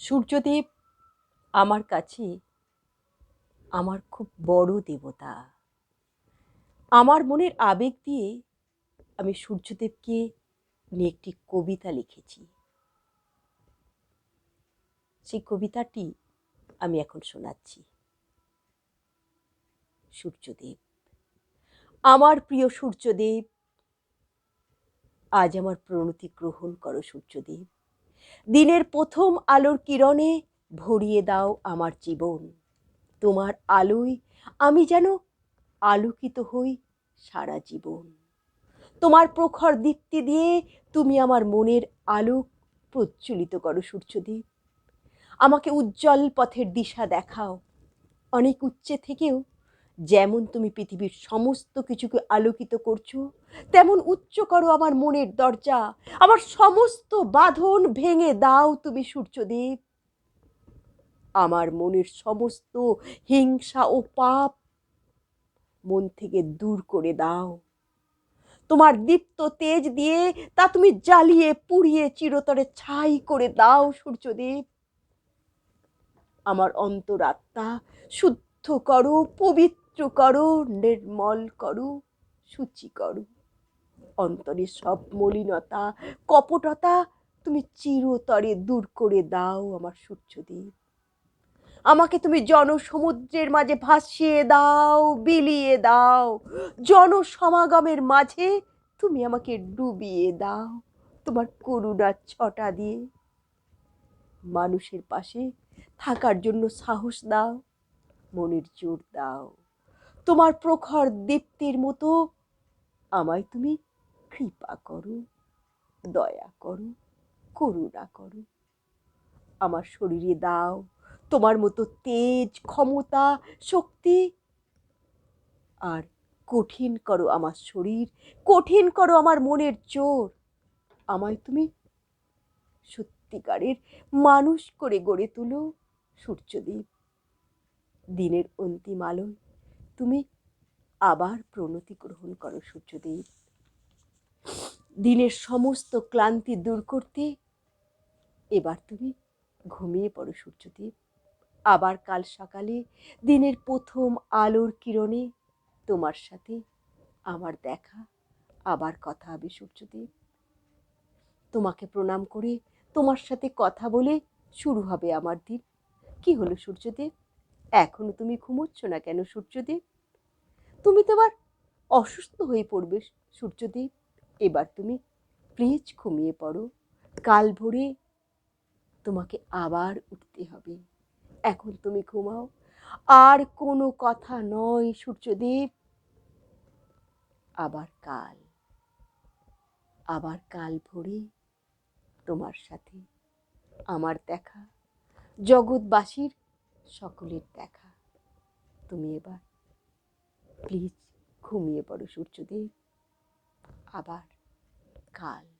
সূর্যদেব আমার কাছে আমার খুব বড় দেবতা। আমার মনের আবেগ দিয়ে আমি সূর্যদেবকে নিয়ে একটি কবিতা লিখেছি। সেই কবিতাটি আমি এখন শোনাচ্ছি। সূর্যদেব, আমার প্রিয় সূর্যদেব, আজ আমার প্রণতি গ্রহণ করো সূর্যদেব। দিনের প্রথম আলোর কিরণে ভরিয়ে দাও আমার জীবন। তোমার আলোয় আমি যেন আলোকিত হই সারা জীবন। তোমার প্রখর দীপ্তি দিয়ে তুমি আমার মনের আলোক প্রজ্বলিত করো সূর্যদেব আমাকে উজ্জ্বল পথের দিশা দেখাও। অনেক উচ্চে থেকেও যেমন তুমি পৃথিবীর সমস্ত কিছুকে আলোকিত করছ, তেমন উচ্চ করো আমার মনের দরজা। আমার সমস্ত বাঁধন ভেঙে দাও তুমি সূর্যদেব। আমার মনের সমস্ত হিংসা ও পাপ মন থেকে দূর করে দাও। তোমার দীপ্ত তেজ দিয়ে তা তুমি জ্বালিয়ে পুড়িয়ে চিরতরে ছাই করে দাও সূর্যদেব। আমার অন্তরাত্মা শুদ্ধ করো, পবিত্র করো, নির্মল করো, সূচি করো। অন্তরে সব মলিনতা, কপটতা তুমি চিরতরে দূর করে দাও আমার সূর্যদেব। আমাকে তুমি জনসমুদ্রের মাঝে ভাসিয়ে দাও, বিলিয়ে দাও। জনসমাগমের মাঝে তুমি আমাকে ডুবিয়ে দাও, তোমার করুণার ছটা দিয়ে। মানুষের পাশে থাকার জন্য সাহস দাও, মনের জোর দাও। তোমার প্রখর দীপ্তির মতো। আমায় তুমি কৃপা করো, দয়া করো, করুণা করো। আমার শরীরে দাও তোমার মতো তেজ, ক্ষমতা, শক্তি। আর কঠিন করো আমার শরীর, কঠিন করো আমার মনের জোর। আমায় তুমি সত্যিকারের মানুষ করে গড়ে তুলো সূর্যদেব দিনের অন্তিম আলোয়। তুমি আবার প্রণতি গ্রহণ করো সূর্যদেব। দিনের সমস্ত ক্লান্তি দূর করতে এবার তুমি ঘুমিয়ে পড়ো সূর্যদেব। আবার কাল সকালে দিনের প্রথম আলোর কিরণে তোমার সাথে আমার দেখা, আবার কথা হবে সূর্যদেব। তোমাকে প্রণাম করে তোমার সাথে কথা বলে শুরু হবে আমার দিন। কি হলো সূর্যদেব? এখনও তুমি ঘুমোচ্ছ না কেন সূর্যদেব তুমি তো আবার অসুস্থ হয়ে পড়বে সূর্যদেব এবার তুমি প্লিজ ঘুমিয়ে পড়ো। কাল ভোরে তোমাকে আবার উঠতে হবে। এখন তুমি ঘুমাও। আর কোনো কথা নয় সূর্যদেব আবার কাল। আবার কাল ভোরে তোমার সাথে আমার দেখা। জগৎবাসীর সকলের দেখা। তুমি এবার প্লিজ ঘুমিয়ে পড়ো সূর্যদেব। আবার কাল।